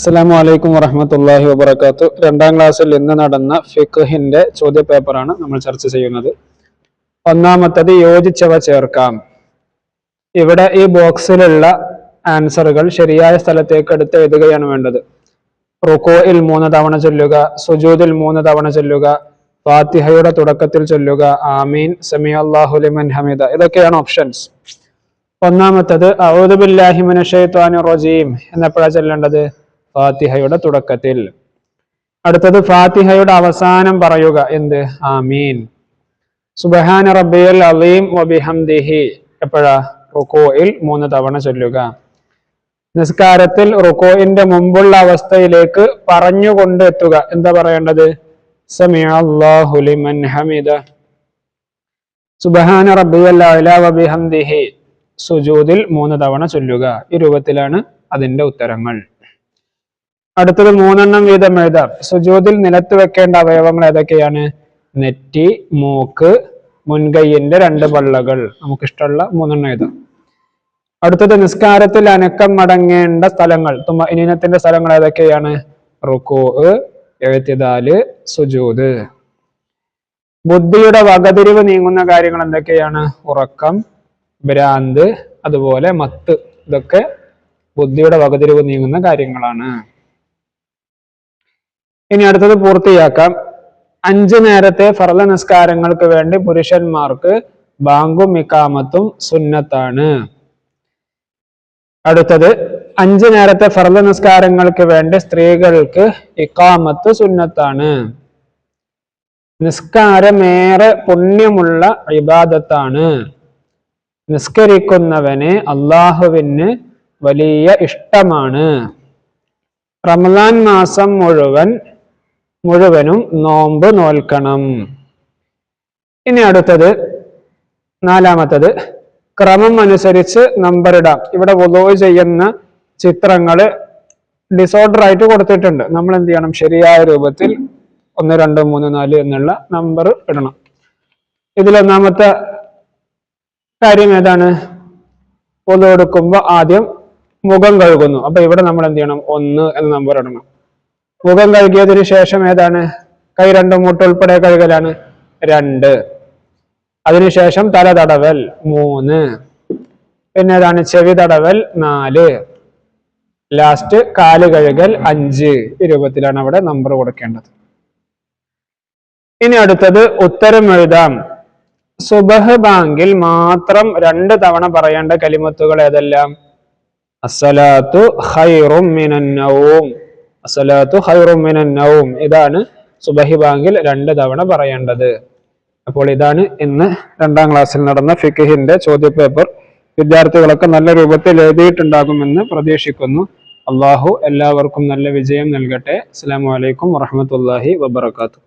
അസ്സലാമു അലൈക്കും വറഹമത്തല്ലാഹി വബർക്കാത്തു രണ്ടാം ക്ലാസ്സിൽ ഇന്ന് നടന്ന ഫിഖിന്റെ ചോദ്യ പേപ്പറാണ് നമ്മൾ ചർച്ച ചെയ്യുന്നത്. ഒന്നാമത്തത് യോജിച്ചവ ചേർക്കാം. ഇവിടെ ഈ ബോക്സിലുള്ള ആൻസറുകൾ ശരിയായ സ്ഥലത്തേക്ക് എടുത്ത് എഴുതുകയാണ് വേണ്ടത്. റുക്കോയിൽ മൂന്ന് തവണ ചൊല്ലുക സുജൂദിൽ മൂന്ന് തവണ ചൊല്ലുക ഫാത്തിഹയുടെ തുടക്കത്തിൽ ചൊല്ലുക ആമീൻ സമി അള്ളാഹുലിമൻ ഹമീദ ഇതൊക്കെയാണ് ഓപ്ഷൻസ്. ഒന്നാമത്തത് ഔദുബില്ലാഹിമിന് റജീം എന്നെപ്പോഴാണ് ചൊല്ലേണ്ടത്? ഫാത്തിഹയുടെ തുടക്കത്തിൽ. അടുത്തത് ഫാത്തിഹയുടെ അവസാനം പറയുക. എന്ത്? ആമീൻ. സുബഹാന റബ്ബിയൽ അലീം വബിഹംദിഹി എപ്പോഴാ? റുക്കോയിൽ മൂന്ന് തവണ ചൊല്ലുക. നിസ്കാരത്തിൽ റുക്കോയിന്റെ മുമ്പുള്ള അവസ്ഥയിലേക്ക് പറഞ്ഞുകൊണ്ട് എത്തുക. എന്താ പറയേണ്ടത്? സമിഅ അല്ലാഹു ലിമൻ ഹമിദ. സുബഹാന റബ്ബിയൽ വബിഹംദിഹി സുജൂദിൽ മൂന്ന് തവണ ചൊല്ലുക. ഈ രൂപത്തിലാണ് അതിന്റെ ഉത്തരങ്ങൾ. അടുത്തത് മൂന്നെണ്ണം വീതം എഴുതാം സുജൂദിൽ നിലത്ത് വെക്കേണ്ട അവയവങ്ങൾ ഏതൊക്കെയാണ്? നെറ്റി മൂക്ക് മുൻകൈയിന്റെ രണ്ട് പള്ളകൾ. നമുക്കിഷ്ടമുള്ള മൂന്നെണ്ണം എഴുതാം അടുത്തത് നിസ്കാരത്തിൽ അനക്കം മടങ്ങേണ്ട സ്ഥലങ്ങൾ. തുമ്മ ഇനത്തിന്റെ സ്ഥലങ്ങൾ ഏതൊക്കെയാണ്? റുക്കോ എഴുത്തിദാൽ സുജൂദ് ബുദ്ധിയുടെ വകതിരിവ് നീങ്ങുന്ന കാര്യങ്ങൾ എന്തൊക്കെയാണ്? ഉറക്കം ഭ്രാന്ത് അതുപോലെ മത്ത്. ഇതൊക്കെ ബുദ്ധിയുടെ വകതിരിവ് നീങ്ങുന്ന കാര്യങ്ങളാണ്. ഇനി അടുത്തത് പൂർത്തിയാക്കാം. അഞ്ചു നേരത്തെ ഫർല നിസ്കാരങ്ങൾക്ക് വേണ്ടി പുരുഷന്മാർക്ക് ബാങ്കും ഇക്കാമത്തും സുന്നത്താണ്. അടുത്തത് അഞ്ചു നേരത്തെ ഫർള നിസ്കാരങ്ങൾക്ക് വേണ്ടി സ്ത്രീകൾക്ക് ഇക്കാമത്ത് സുന്നത്താണ്. നിസ്കാരമേറെ പുണ്യമുള്ള ഇബാദത്താണ്. നിസ്കരിക്കുന്നവനെ അള്ളാഹുവിന് വലിയ ഇഷ്ടമാണ്. റമദാൻ മാസം മുഴുവൻ മുഴുവനും നോമ്പ് നോൽക്കണം. ഇനി അടുത്തത് നാലാമത്തത് ക്രമം അനുസരിച്ച് നമ്പർ ഇടാം. ഇവിടെ വുളോ ചെയ്യുന്ന ചിത്രങ്ങൾ ഡിസോർഡർ ആയിട്ട് കൊടുത്തിട്ടുണ്ട്. നമ്മൾ എന്ത് ചെയ്യണം? ശരിയായ രൂപത്തിൽ ഒന്ന് രണ്ട് മൂന്ന് നാല് എന്നുള്ള നമ്പർ ഇടണം. ഇതിലൊന്നാമത്തെ കാര്യം ഏതാണ്? പൊതു എടുക്കുമ്പോൾ ആദ്യം മുഖം കഴുകുന്നു. അപ്പൊ ഇവിടെ നമ്മൾ എന്ത് ചെയ്യണം? ഒന്ന് എന്ന നമ്പർ ഇടണം. മുഖം കഴുകിയതിനു ശേഷം ഏതാണ്? കൈ രണ്ടും മുട്ട ഉൾപ്പെടെ കഴുകലാണ്. രണ്ട്. അതിനുശേഷം തല തടവൽ മൂന്ന്. പിന്നെ ഏതാണ്? ചെവി തടവൽ നാല്. ലാസ്റ്റ് കാൽ കഴുകൽ അഞ്ച്. രൂപത്തിലാണ് അവിടെ നമ്പർ കൊടുക്കേണ്ടത്. ഇനി അടുത്തത് ഉത്തരം എഴുതാം. സുബഹ് ബാങ്കിൽ മാത്രം രണ്ട് തവണ പറയേണ്ട കലിമത്തുകൾ ഏതെല്ലാം? അസലാത്തു ഹൈറും മിനൻ ഖൈറും നൗം. ഇതാണ് സുബഹി ബാങ്കിൽ രണ്ട് തവണ പറയേണ്ടത്. അപ്പോൾ ഇതാണ് ഇന്ന് രണ്ടാം ക്ലാസ്സിൽ നടന്ന ഫിഖിന്റെ ചോദ്യപേപ്പർ. വിദ്യാർത്ഥികളൊക്കെ നല്ല രൂപത്തിൽ എഴുതിയിട്ടുണ്ടാകുമെന്ന് പ്രതീക്ഷിക്കുന്നു. അള്ളാഹു എല്ലാവർക്കും നല്ല വിജയം നൽകട്ടെ. അസ്സാം വലൈക്കും വറഹമത്തല്ലാഹി വബർക്കാത്തു